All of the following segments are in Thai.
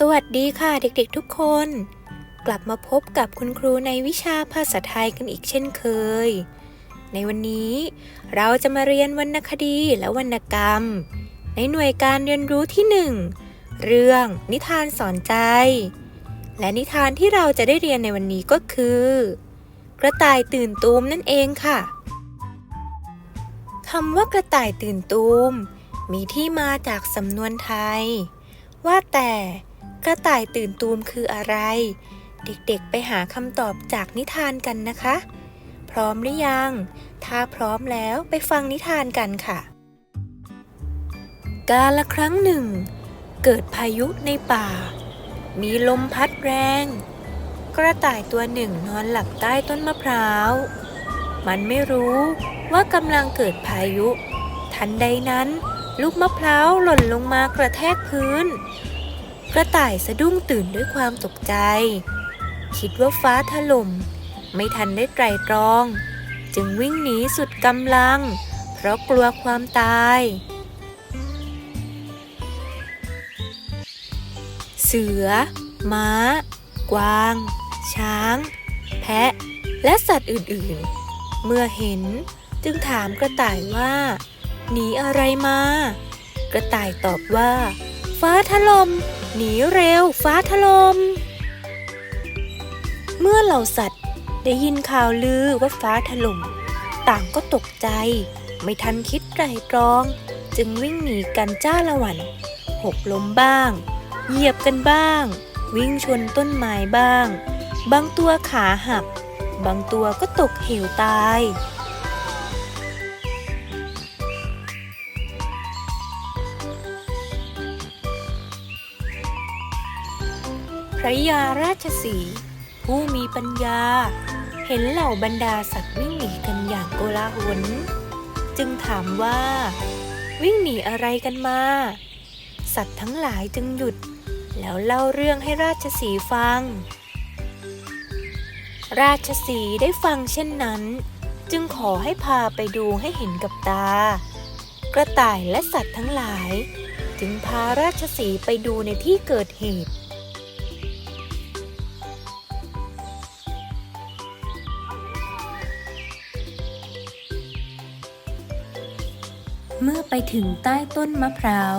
สวัสดีค่ะเด็กๆทุกคน กลับมาพบกับคุณครูในวิชาภาษาไทยกันอีกเช่นเคย ในวันนี้ เราจะมาเรียนวรรณคดีและวรรณกรรม ในหน่วยการเรียนรู้ที่หนึ่งเรื่องนิทานสอนใจ และนิทานที่เราจะได้เรียนในวันนี้ก็คือ กระต่ายตื่นตูมนั่นเองค่ะคำว่ากระต่ายตื่นตูม มีที่มาจากสำนวนไทย ว่าแต่ กระต่ายตื่นตูมคืออะไร เด็กๆไปหาคำตอบจากนิทานกันนะคะ พร้อมหรือยัง ถ้าพร้อมแล้วไปฟังนิทานกันค่ะ กาละครั้งหนึ่ง เกิดพายุในป่า มีลมพัดแรง กระต่ายตัวหนึ่งนอนหลับใต้ต้นมะพร้าว มันไม่รู้ว่ากำลังเกิดพายุ ทันใดนั้น ลูกมะพร้าวหล่นลงมากระแทกพื้น กระต่ายสะดุ้งตื่นด้วยความตกใจ คิดว่าฟ้าถล่ม ไม่ทันได้ไตรตรอง จึงวิ่งหนีสุดกำลัง เพราะกลัวความตาย เสือ ม้า กวาง ช้าง แพะ และสัตว์อื่นๆ เมื่อเห็นจึงถามกระต่ายว่า หนีอะไรมา กระต่ายตอบว่า ฟ้าถลม่ม หนีเร็ว ฟ้าถลม่มเมื่อเหล่าสัตว์ได้ยินข่าวลือว่าฟ้าถล่มต่างก็ตกใจ ไม่ทันคิดไตรตรอง จึงวิ่งหนีกันจ้าละวันหกล้มบ้าง เหยียบกันบ้าง วิ่งชนต้นไม้บ้าง บางตัวขาหัก บางตัวก็ตกเหวตาย ระยาราชสีผู้มีปัญญา เห็นเหล่าบรรดาสัตว์วิ่งหนีกันอย่างโกลาหลจึงถามว่า วิ่งหนีอะไรกันมา สัตว์ทั้งหลายจึงหยุด แล้วเล่าเรื่องให้ราชสีฟัง ราชสีได้ฟังเช่นนั้น จึงขอให้พาไปดูให้เห็นกับตา กระต่ายและสัตว์ทั้งหลาย จึงพาราชสีไปดูในที่เกิดเหตุ เมื่อไปถึงใต้ต้นมะพร้าว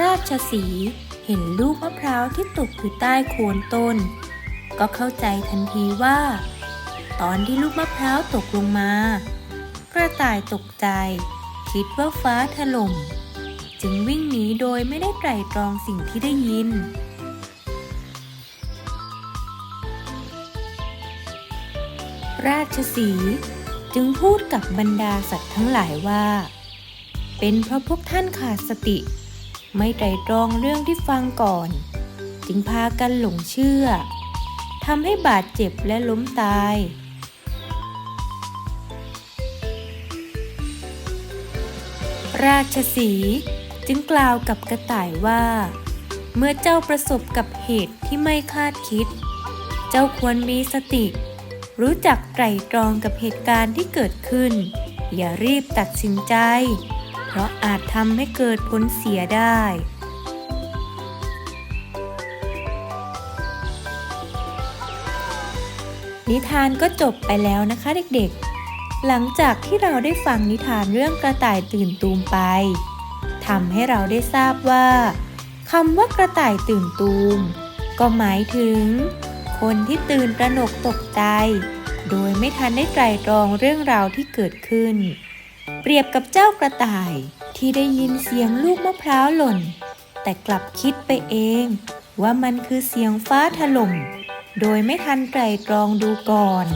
ราชสีเห็นลูกมะพร้าวที่ตกอยู่ใต้โคนต้น ก็เข้าใจทันทีว่า ตอนที่ลูกมะพร้าวตกลงมา กระต่ายตกใจ คิดว่าฟ้าถล่ม จึงวิ่งหนีโดยไม่ได้ไตร่ตรองสิ่งที่ได้ยินราชสีจึงพูดกับบรรดาสัตว์ทั้งหลายว่า เป็นเพราะพวกท่านขาดสติ ไม่ไตรตรองเรื่องที่ฟังก่อน จึงพากันหลงเชื่อทำให้บาดเจ็บและล้มตาย ราชสีจึงกล่าวกับกระต่ายว่า เมื่อเจ้าประสบกับเหตุที่ไม่คาดคิด เจ้าควรมีสติ รู้จักไตรตรองกับเหตุการณ์ที่เกิดขึ้น อย่ารีบตัดสินใจ ราะอาจทำให้เกิดผลเสียได้ นิทานก็จบไปแล้วนะคะเด็กๆ หลังจากที่เราได้ฟังนิทานเรื่องกระต่ายตื่นตูมไปทำให้เราได้ทราบว่าคำว่ากระต่ายตื่นตูม ก็หมายถึง คนที่ตื่นตระหนกตกใจ โดยไม่ทันได้ไตรตรองเรื่องราวที่เกิดขึ้น เปรียบกับเจ้ากระต่ายที่ได้ยินเสียงลูกมะพร้าวหล่น แต่กลับคิดไปเองว่ามันคือเสียงฟ้าถล่ม โดยไม่ทันไตรตรองดูก่อน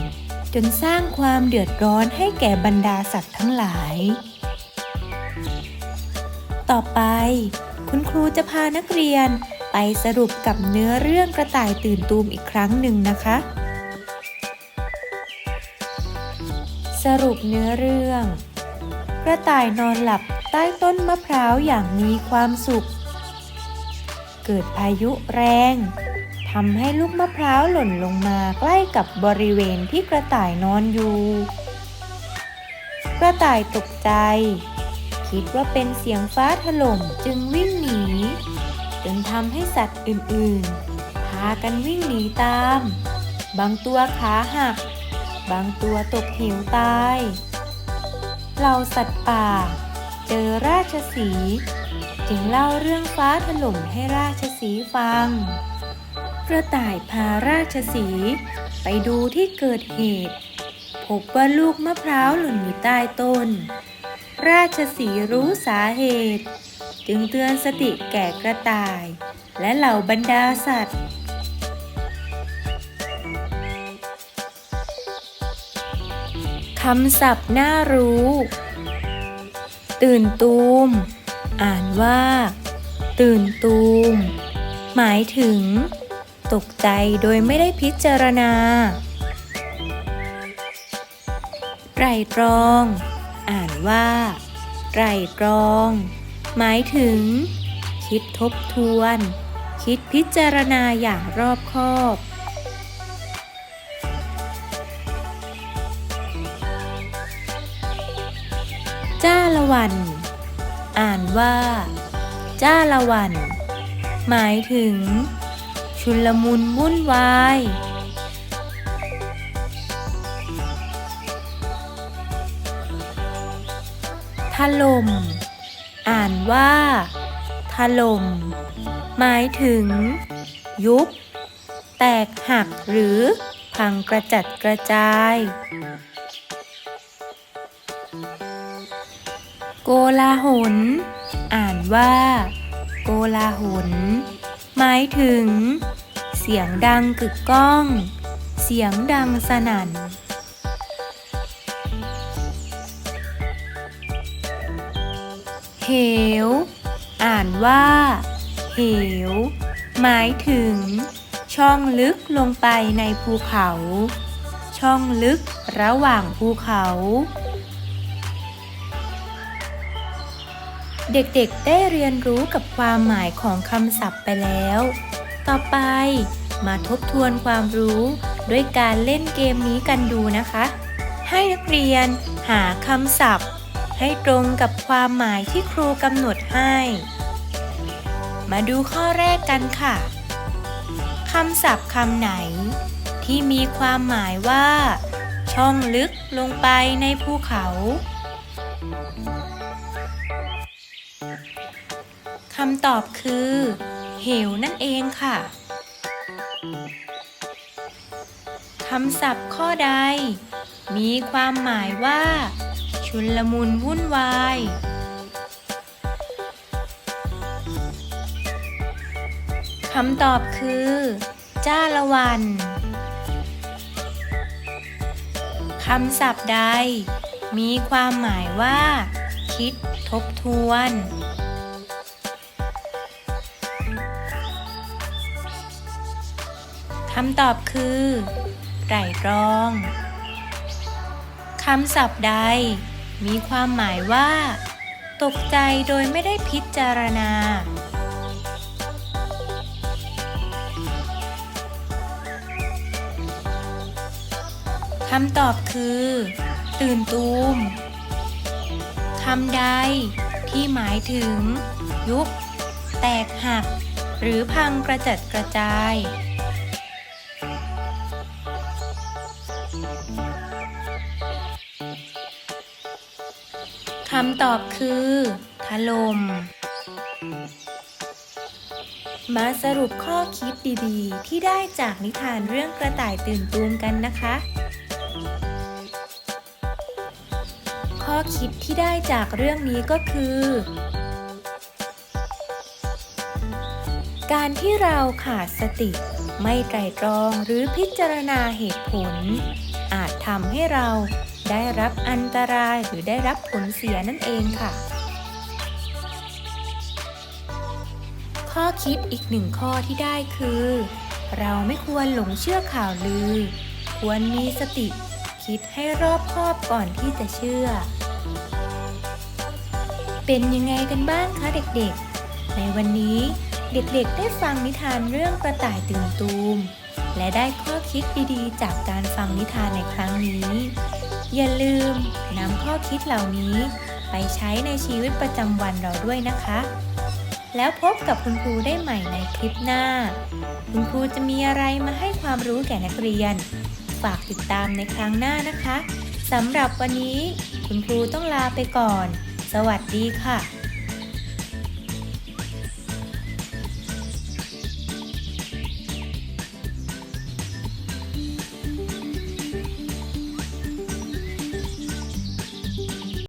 จนสร้างความเดือดร้อนให้แก่บรรดาสัตว์ทั้งหลาย ต่อไป คุณครูจะพานักเรียนไปสรุปกับเนื้อเรื่องกระต่ายตื่นตูมอีกครั้งหนึ่งนะคะ สรุปเนื้อเรื่อง กระต่ายนอนหลับใต้ต้นมะพร้าวอย่างมีความสุข เกิดพายุแรงทำให้ลูกมะพร้าวหล่นลงมาใกล้กับบริเวณที่กระต่ายนอนอยู่ กระต่ายตกใจ คิดว่าเป็นเสียงฟ้าถล่มจึงวิ่งหนีจนทำให้สัตว์อื่นๆ พากันวิ่งหนีตาม บางตัวขาหัก บางตัวตกเหวตาย เหล่าสัตว์ป่า เจอราชสี จึงเล่าเรื่องฟ้าถล่มให้ราชสีฟัง กระต่ายพาราชสี ไปดูที่เกิดเหตุ พบว่าลูกมะพร้าวหล่นอยู่ใต้ต้น ราชสีรู้สาเหตุ จึงเตือนสติแก่กระต่าย และเหล่าบรรดาสัตว์ คำศัพท์น่ารู้ ตื่นตูม อ่านว่า ตื่นตูม หมายถึง ตกใจโดยไม่ได้พิจารณา ไตรตรอง อ่านว่า ไตรตรอง หมายถึง คิดทบทวน คิดพิจารณาอย่างรอบคอบ วัน อ่านว่า จ้าละวัน หมายถึง ชุลมุนวุ่นวายถล่ม อ่านว่าถล่ม หมายถึง ยุบ แตกหักหรือ พังกระจัดกระจาย กลาหล อ่านว่า โกลาหล หมายถึง เสียงดังกึกก้อง เสียงดังสนั่น เหว อ่านว่า เหว หมายถึง ช่องลึกลงไปในภูเขา ช่องลึกระหว่างภูเขา เด็กๆได้เรียนรู้กับความหมายของคำศัพท์ไปแล้ว ต่อไปมาทบทวนความรู้ด้วยการเล่นเกมนี้กันดูนะคะ ให้นักเรียนหาคำศัพท์ ให้ตรงกับความหมายที่ครูกำหนดให้ มาดูข้อแรกกันค่ะคำศัพท์คำไหน ที่มีความหมายว่า ช่องลึกลงไปในภูเขาำตอบคือ เหวนั่นเองค่ะคำศัพท์ข้อใด มีความหมายว่า ชุนลมุนวุ่นวาย คำตอบคือ จ้าละวันคำศัพท์ใด มีความหมายว่า คิดทบทวน คำตอบคือไตรตรอง คำศัพท์ใด มีความหมายว่า ตกใจโดยไม่ได้พิจารณา คำตอบคือ ตื่นตูมคำใด ที่หมายถึง ยุบ แตกหัก หรือพังกระจัดกระจายำตอบคือถล่มมาสรุปข้อคิดดีๆ ที่ได้จากนิทานเรื่องกระต่ายตื่นตูมกันนะคะ ข้อคิดที่ได้จากเรื่องนี้ก็คือ การที่เราขาดสติ ไม่ไตรตรองหรือพิจารณาเหตุผล อาจทำให้เรา ได้รับอันตรายหรือได้รับผลเสียนั่นเองค่ะ ข้อคิดอีกหนึ่งข้อที่ได้คือ เราไม่ควรหลงเชื่อข่าวลือ ควรมีสติ คิดให้รอบคอบก่อนที่จะเชื่อ เป็นยังไงกันบ้างคะเด็กๆ ในวันนี้เด็กๆ ได้ฟังนิทานเรื่องกระต่ายตื่นตูมและได้ข้อคิดดีๆ จากการฟังนิทานในครั้งนี้ อย่าลืมนำข้อคิดเหล่านี้ไปใช้ในชีวิตประจำวันเราด้วยนะคะ แล้วพบกับคุณครูได้ใหม่ในคลิปหน้า คุณครูจะมีอะไรมาให้ความรู้แก่นักเรียน ฝากติดตามในครั้งหน้านะคะสำหรับวันนี้คุณครูต้องลาไปก่อน สวัสดีค่ะ